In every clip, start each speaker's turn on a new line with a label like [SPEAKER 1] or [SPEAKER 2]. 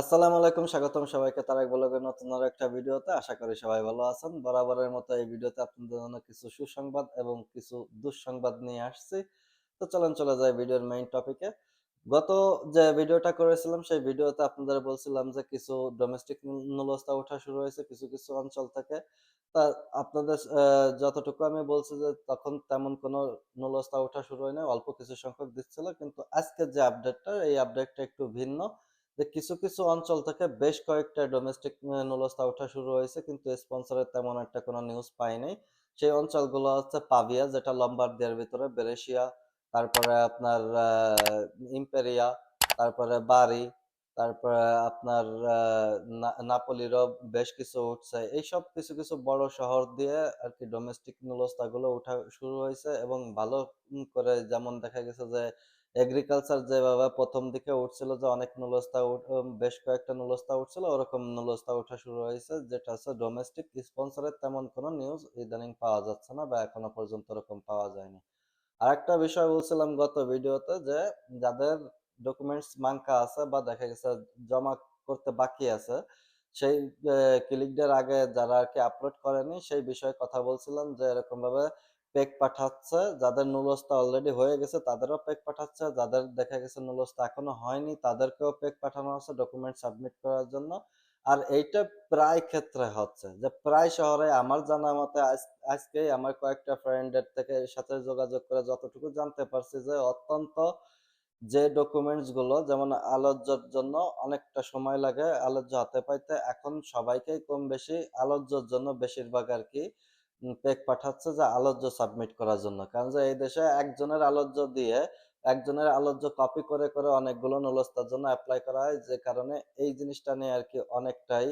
[SPEAKER 1] আসসালামু আলাইকুম, স্বাগতম সবাইকে তারেক ব্লগের নতুন আরও একটা ভিডিওতে। আশা করি সবাই ভালো আছেন। বরাবরের মতো এই ভিডিওতে আপনাদের জন্য কিছু সুসংবাদ এবং কিছু দুঃসংবাদ নিয়ে আসছি। তো চলেন, চলে যাই ভিডিওর মেইন টপিকে গত যে ভিডিওটা করেছিলাম, সেই ভিডিওতে আপনাদের বলছিলাম যে কিছু ডোমেস্টিক নুলস্তা ওঠা শুরু হয়েছে, কিছু কিছু অঞ্চল থেকে। তা আপনাদের যতটুকু আমি বলছি যে তখন তেমন কোনো নুলস্তা ওঠা শুরু হয় না অল্প কিছু সংখ্যক দিচ্ছিল। কিন্তু আজকের যে আপডেটটা এই আপডেটটা একটু ভিন্ন। যে কিছু কিছু অঞ্চল থেকে বেশ কয়েকটা ডোমেস্টিক নুলস্তা ওঠা শুরু হয়েছে, কিন্তু স্পন্সরের তেমন একটা কোনো নিউজ পাই নাই। সেই অঞ্চলগুলো হচ্ছে পাভিয়া, যেটা লম্বার্দিয়ার ভিতরে বেরেশিয়া তারপরে আপনার ইম্পেরিয়া তারপরে বারি তারপরে আপনার নাপোলিরও বেশ কিছু উঠছে। এইসব কিছু কিছু বড় শহর দিয়ে আর কি ডোমেস্টিক নুলস্তাগুলো উঠা শুরু হয়েছে এবং ভালো করে যেমন দেখা গেছে যে এগ্রিকালচার যেভাবে প্রথম দিকে উঠছিল যে অনেক নুলস্তা বেশ কয়েকটা নুলস্তা উঠছিল, ওরকম নুলস্তা ওঠা শুরু হয়েছে, যেটা হচ্ছে ডোমেস্টিক স্পন্সরের তেমন কোনো নিউজ ইদানিং পাওয়া যাচ্ছে না বা এখনও পর্যন্ত ওরকম পাওয়া যায়নি। আরেকটা বিষয় বলছিলাম গত ভিডিওতে যে যাদের ডকুমেন্টস মাঙ্কা আছে বা দেখা গেছে জমা করতে বাকি আছে, সেই ক্লিকদের আগে যারা আর কি আপলোড করেনি, সেই বিষয়ে কথা বলছিলাম যে এরকম ভাবে পেক পাঠাচ্ছে, যাদের নুলস্তা অলরেডি হয়ে গেছে তাদেরও পেক পাঠাচ্ছে, যাদের দেখা গেছে নুলস্তা এখনও হয়নি তাদেরকেও পেক পাঠানো হচ্ছে ডকুমেন্ট সাবমিট করার জন্য। আর এইটা প্রায় ক্ষেত্রে হচ্ছে যে প্রায় শহরে আমার জানা মতে আজ- আজকে আমার কয়েকটা ফ্রেন্ডের থেকে সাথে যোগাযোগ করে যতটুকু জানতে পারছি যে অত্যন্ত যে ডকুমেন্টসগুলো যেমন আলোচ্যর জন্য অনেকটা সময় লাগে আলোচ্য হাতে পাইতে, এখন সবাইকেই কম বেশি আলোচ্যর জন্য বেশিরভাগ আর কি পেক পাঠাচ্ছে যে আলোচ্য সাবমিট করার জন্য। কারণ যে এই দেশে একজনের আলোচ্য দিয়ে একজনের আলোচ্য কপি করে করে অনেকগুলো নলস্তার জন্য অ্যাপ্লাই করা হয়। যে কারণে এই জিনিসটা নিয়ে আর কি অনেকটাই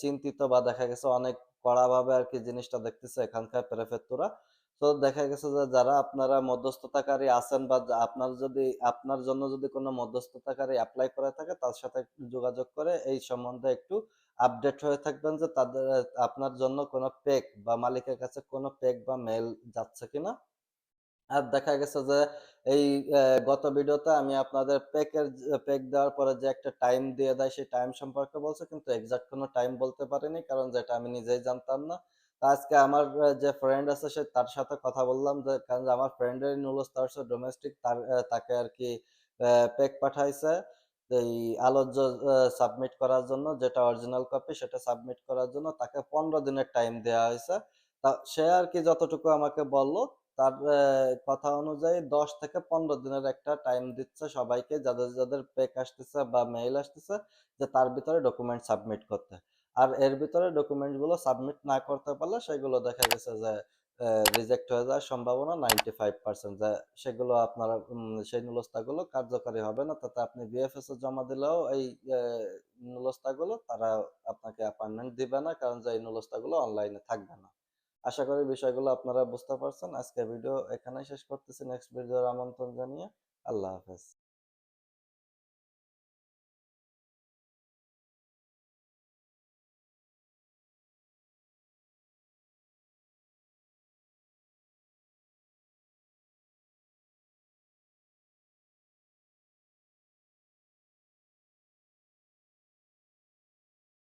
[SPEAKER 1] চিন্তিত বা দেখা গেছে অনেক কড়াভাবে আর কি জিনিসটা দেখতেছে এখানকার প্রেফেক্টরা তো দেখা গেছে যে যারা আপনারা মধ্যস্থতাকারী আছেন বা আপনার যদি, আপনার জন্য যদি কোনো মধ্যস্থতাকারী অ্যাপ্লাই করে থাকে, তার সাথে যোগাযোগ করে এই সম্বন্ধে একটু আপডেট হয়ে থাকবেন যে তাদের, আপনার জন্য কোনো পেক বা মালিকের কাছে কোনো পেক বা মেল যাচ্ছে কিনা। আর দেখা গেছে যে এই গত ভিডিওতে আমি আপনাদের প্যাকের পেক দেওয়ার পরে যে একটা টাইম দিয়ে দেয়, সেই টাইম সম্পর্কে বলছে, কিন্তু এক্সাক্ট কোনো টাইম বলতে পারিনি, কারণ যেটা আমি নিজেই জানতাম না। আজকে আমার যে ফ্রেন্ড আছে সে তার সাথে কথা বললাম যে, কারণ আমার ফ্রেন্ডের নুলস তার ডোমেস্টিক তার তাকে আর কি পেক পাঠাইছে এই আলোচ্য সাবমিট করার জন্য, যেটা অরিজিনাল কপি সেটা সাবমিট করার জন্য তাকে পনেরো দিনের টাইম দেওয়া হয়েছে। তা সে আর কি যতটুকু আমাকে বলল, তার কথা অনুযায়ী দশ থেকে পনেরো দিনের একটা টাইম দিচ্ছে সবাইকে, যাদের যাদের পেক আসতেছে বা মেইল আসতেছে, যে তার ভিতরে ডকুমেন্ট সাবমিট করতে। আর এর ভিতরে ডকুমেন্টগুলো সাবমিট না করতে পারলে সেগুলো দেখা গেছে যে রিজেক্ট হয়ে যাওয়ার সম্ভাবনা নাইনটি ফাইভ পার্সেন্ট সেগুলো আপনারা সেই নুলস্তাগুলো কার্যকারী হবে না। তাতে আপনি বিএফএস এ জমা দিলেও এই নুলস্তাগুলো তারা আপনাকে অ্যাপয়েন্টমেন্ট দিবে না, কারণ যে, এই নুলস্তাগুলো অনলাইনে থাকবে না। আশা করি বিষয়গুলো আপনারা বুঝতে পারছেন। আজকে ভিডিও এখানেই শেষ করতেছি। নেক্সট ভিডিওর আমন্ত্রণ জানিয়ে আল্লাহ হাফেজ।